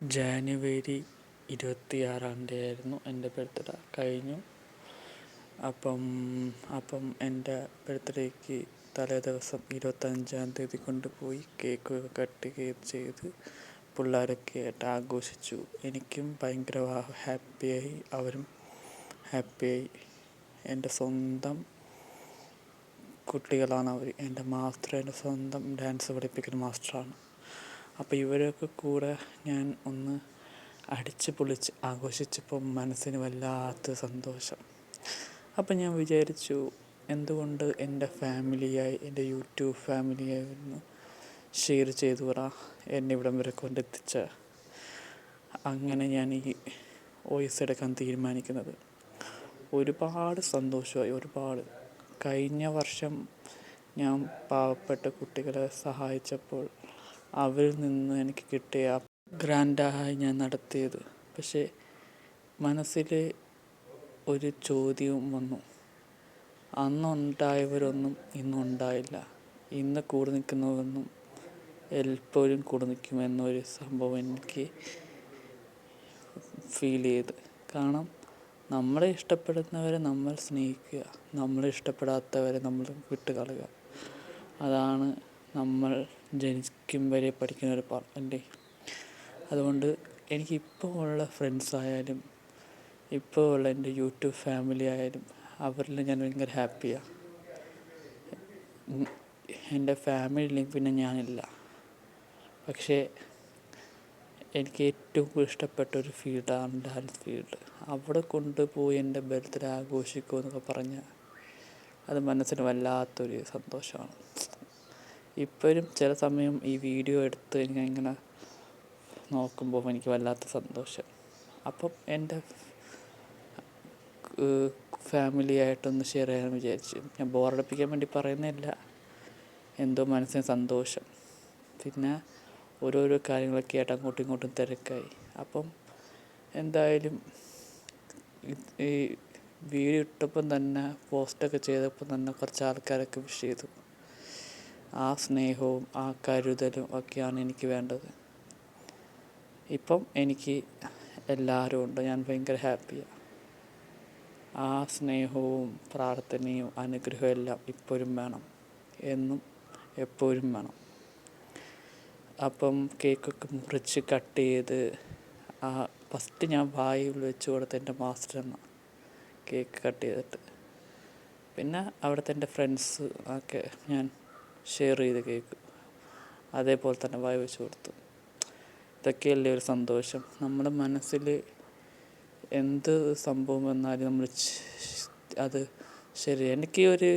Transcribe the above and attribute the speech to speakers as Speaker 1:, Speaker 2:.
Speaker 1: ജാനുവരി ഇരുപത്തിയാറാം തീയതി ആയിരുന്നു എന്റെ ബർത്ത്ഡേ കഴിഞ്ഞു. അപ്പം അപ്പം എന്റെ ബർത്ത്ഡേക്ക് തലേ ദിവസം ഇരുപത്തഞ്ചാം തീയതി കൊണ്ടുപോയി കേക്ക് കട്ട് ചെയ്ത് പിള്ളേരൊക്കെ ആയിട്ട് ആഘോഷിച്ചു. എനിക്കും ഭയങ്കര ഹാപ്പിയായി അവരും ഹാപ്പിയായി എന്റെ സ്വന്തം കുട്ടികളാണ് അവർ എന്റെ മാസ്റ്റർ എന്റെ സ്വന്തം ഡാൻസ് പഠിപ്പിക്കുന്ന മാസ്റ്ററാണ് അപ്പോൾ ഇവരൊക്കെ കൂടെ ഞാൻ ഒന്ന് അടിച്ച് പൊളിച്ച് ആഘോഷിച്ചപ്പോൾ മനസ്സിന് വല്ലാത്ത സന്തോഷം. അപ്പം ഞാൻ വിചാരിച്ചു എന്തുകൊണ്ട് എന്റെ ഫാമിലിയായി എന്റെ യൂട്യൂബ് ഫാമിലിയായി ഒന്ന് ഷെയർ ചെയ്തു പറ എന്നെ ഇവിടം വരെ കൊണ്ടെത്തിച്ച. അങ്ങനെ ഞാൻ ഈ വോയിസ് എടുക്കാൻ തീരുമാനിക്കുന്നത്. ഒരുപാട് സന്തോഷമായി ഒരുപാട്. കഴിഞ്ഞ വർഷം ഞാൻ പാവപ്പെട്ട കുട്ടികളെ സഹായിച്ചപ്പോൾ അവരിൽ നിന്ന് എനിക്ക് കിട്ടിയ ഗ്രാൻഡായി ഞാൻ നടത്തിയത്. പക്ഷേ മനസ്സിൽ ഒരു ചോദ്യവും വന്നു. അന്നുണ്ടായവരൊന്നും ഇന്നുണ്ടായില്ല. ഇന്ന് കൂടെ നിൽക്കുന്നവരൊന്നും എപ്പോഴും കൂടെ നിൽക്കുമെന്നൊരു സംഭവം എനിക്ക് ഫീൽ ചെയ്ത്. കാരണം നമ്മളെ ഇഷ്ടപ്പെടുന്നവരെ നമ്മൾ സ്നേഹിക്കുക. നമ്മളെ ഇഷ്ടപ്പെടാത്തവരെ നമ്മൾ വിട്ടുകളയുക. അതാണ് നമ്മൾ ജനിക്കും വരെ പഠിക്കുന്ന ഒരു അല്ലേ അതുകൊണ്ട് എനിക്കിപ്പോൾ ഉള്ള ഫ്രണ്ട്സ് ആയാലും ഇപ്പോൾ ഉള്ള എന്റെ യൂട്യൂബ് ഫാമിലി ആയാലും അവരിൽ ഞാൻ ഭയങ്കര ഹാപ്പിയാണ് എന്റെ ഫാമിലിയിലേക്ക് പിന്നെ ഞാനില്ല. പക്ഷേ എനിക്ക് ഏറ്റവും ഇഷ്ടപ്പെട്ട ഒരു ഫീൽഡാണ് ഡാൻസ് ഫീൽഡ് അവിടെ കൊണ്ടുപോയി എന്റെ ബർത്ത്ഡേ ആഘോഷിക്കുമെന്നൊക്കെ പറഞ്ഞാൽ അത് മനസ്സിന് വല്ലാത്തൊരു സന്തോഷമാണ്. ഇപ്പോഴും ചില സമയം ഈ വീഡിയോ എടുത്ത് ഞാൻ ഇങ്ങനെ നോക്കുമ്പോൾ എനിക്ക് വല്ലാത്ത സന്തോഷം. അപ്പം എന്റെ ഫാമിലിയായിട്ടൊന്ന് ഷെയർ ചെയ്യാൻ വിചാരിച്ചു. ഞാൻ ബോറടിപ്പിക്കാൻ വേണ്ടി പറയുന്നില്ല എന്തോ മനസ്സിന് സന്തോഷം. പിന്നെ ഓരോരോ കാര്യങ്ങളൊക്കെ ആയിട്ട് അങ്ങോട്ടും ഇങ്ങോട്ടും തിരക്കായി. അപ്പം എന്തായാലും ഈ വീഡിയോ ഇട്ടപ്പം തന്നെ പോസ്റ്റൊക്കെ ചെയ്തപ്പം തന്നെ കുറച്ച് ആൾക്കാരൊക്കെ വിഷ് ചെയ്തു. ആ സ്നേഹവും ആ കരുതലും ഒക്കെയാണ് എനിക്ക് വേണ്ടത്. ഇപ്പം എനിക്ക് എല്ലാവരും ഉണ്ട്. ഞാൻ ഭയങ്കര ഹാപ്പിയാണ് ആ സ്നേഹവും പ്രാർത്ഥനയും അനുഗ്രഹവും എല്ലാം ഇപ്പോഴും വേണം. എന്നും എപ്പോഴും വേണം. അപ്പം കേക്കൊക്കെ മുറിച്ച് കട്ട് ചെയ്ത് ആ ഫസ്റ്റ് ഞാൻ വായിൽ വെച്ച് കൊടുത്ത എന്റെ മാസ്റ്റർ എന്ന കേക്ക് കട്ട് ചെയ്തിട്ട്. പിന്നെ അവിടുത്തെ എന്റെ ഫ്രണ്ട്സ് ഒക്കെ ഞാൻ ഷെയർ ചെയ്ത് കേക്ക്. അതേപോലെ തന്നെ വായി വെച്ച് കൊടുത്തു. ഇതൊക്കെയല്ലേ ഒരു സന്തോഷം. നമ്മുടെ മനസ്സിൽ എന്ത് സംഭവം വന്നാലും നമ്മൾ അത് ശരി എനിക്ക് ഒരു